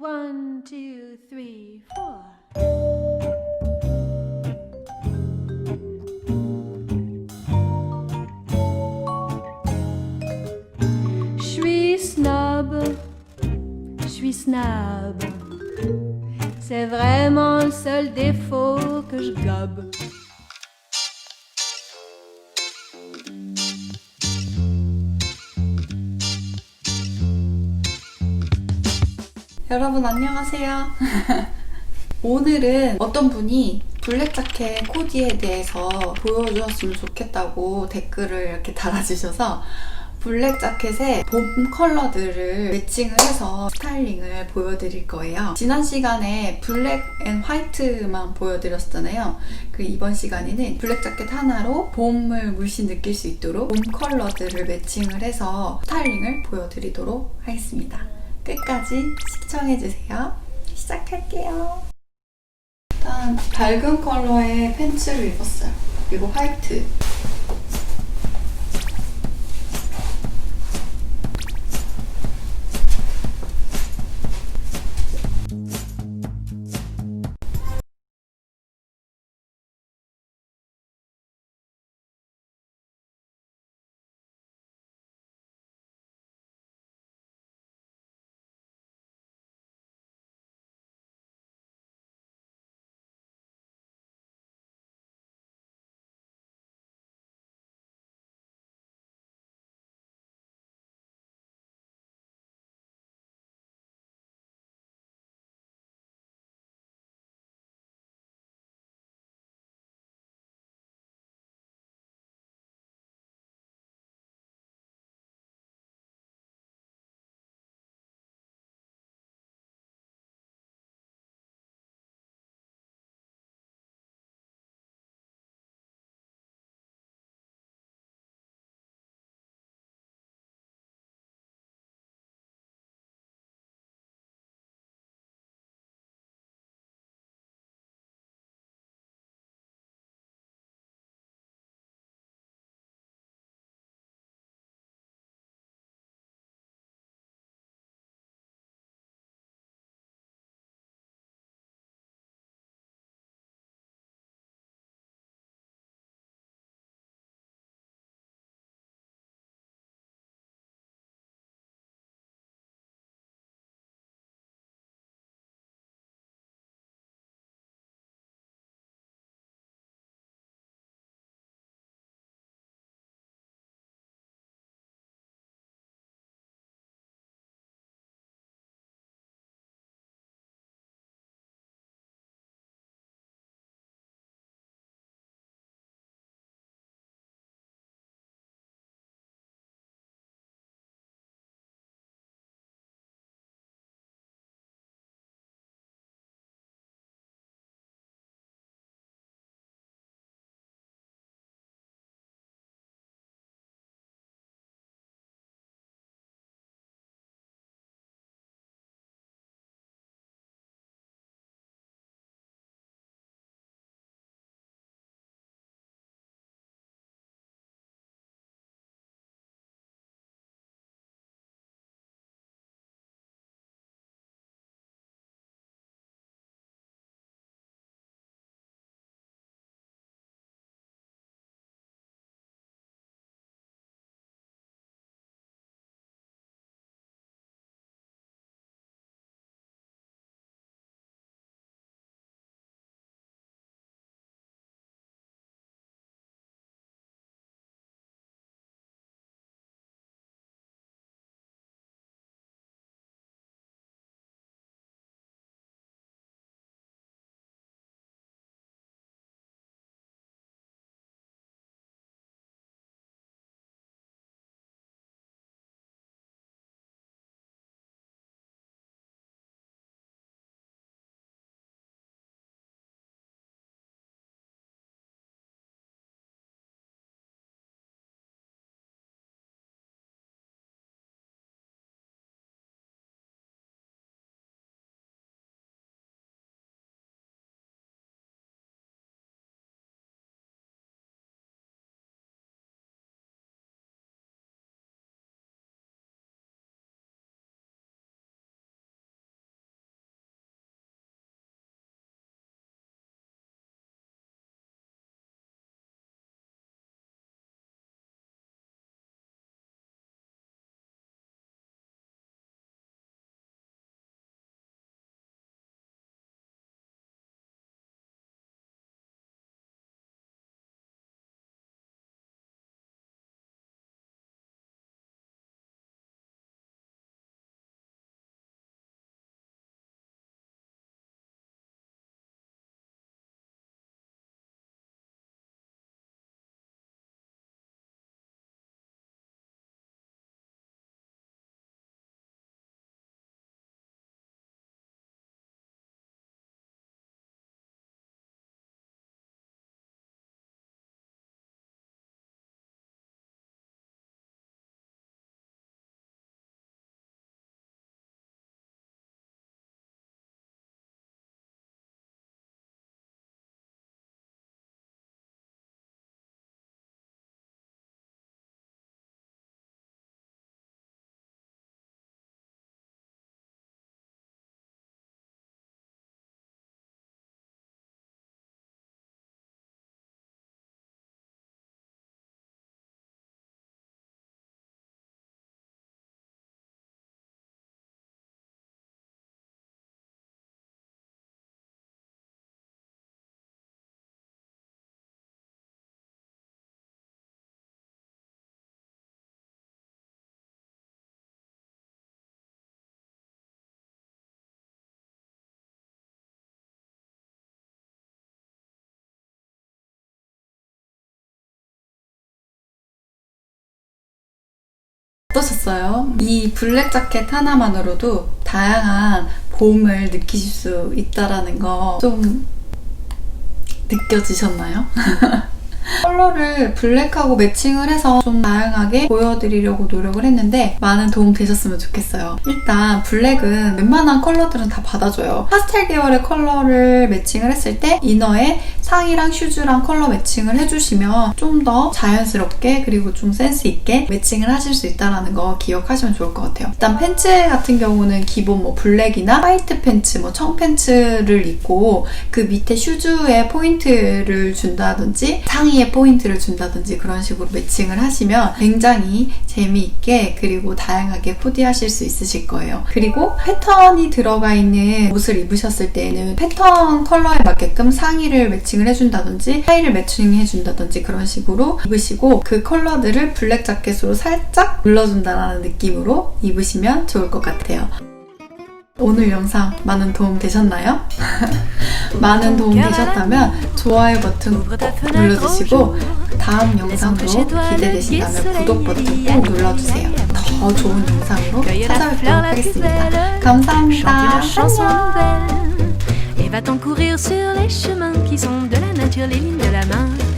One, two, three, four. Je suis snob, je suis snob. C'est vraiment le seul défaut que je gobe. 여러분 안녕하세요. 오늘은 어떤 분이 블랙 자켓 코디에 대해서 보여주었으면 좋겠다고 댓글을 이렇게 달아주셔서 블랙 자켓에 봄 컬러들을 매칭을 해서 스타일링을 보여드릴 거예요. 지난 시간에 블랙 앤 화이트만 보여드렸잖아요. 그 이번 시간에는 블랙 자켓 하나로 봄을 물씬 느낄 수 있도록 봄 컬러들을 매칭을 해서 스타일링을 보여드리도록 하겠습니다. 끝까지 시청해주세요. 시작할게요. 일단 밝은 컬러의 팬츠를 입었어요. 그리고 화이트. 어떠셨어요? 이 블랙 자켓 하나만으로도 다양한 봄을 느끼실 수 있다라는 거 좀 느껴지셨나요? 컬러를 블랙하고 매칭을 해서 좀 다양하게 보여드리려고 노력을 했는데 많은 도움 되셨으면 좋겠어요. 일단 블랙은 웬만한 컬러들은 다 받아줘요. 파스텔 계열의 컬러를 매칭을 했을 때 이너에 상의랑 슈즈랑 컬러 매칭을 해주시면 좀 더 자연스럽게 그리고 좀 센스 있게 매칭을 하실 수 있다는 거 기억하시면 좋을 것 같아요. 일단 팬츠 같은 경우는 기본 뭐 블랙이나 화이트 팬츠, 뭐 청 팬츠를 입고 그 밑에 슈즈에 포인트를 준다든지 상의 에 포인트를 준다든지 그런 식으로 매칭을 하시면 굉장히 재미있게 그리고 다양하게 코디하실 수 있으실 거예요. 그리고 패턴이 들어가 있는 옷을 입으셨을 때에는 패턴 컬러에 맞게끔 상의를 매칭을 해준다든지 하의를 매칭해준다든지 그런 식으로 입으시고 그 컬러들을 블랙 자켓으로 살짝 눌러준다는 느낌으로 입으시면 좋을 것 같아요. 오늘 영상 많은 도움 되셨나요? 많은 도움 되셨다면 좋아요 버튼 꼭 눌러주시고 다음 영상도 기대되신다면 구독 버튼 꼭 눌러주세요. 더 좋은 영상으로 찾아뵙도록 하겠습니다. 감사합니다. va-t'en courir sur les chemins qui sont de la nature les lignes de la main.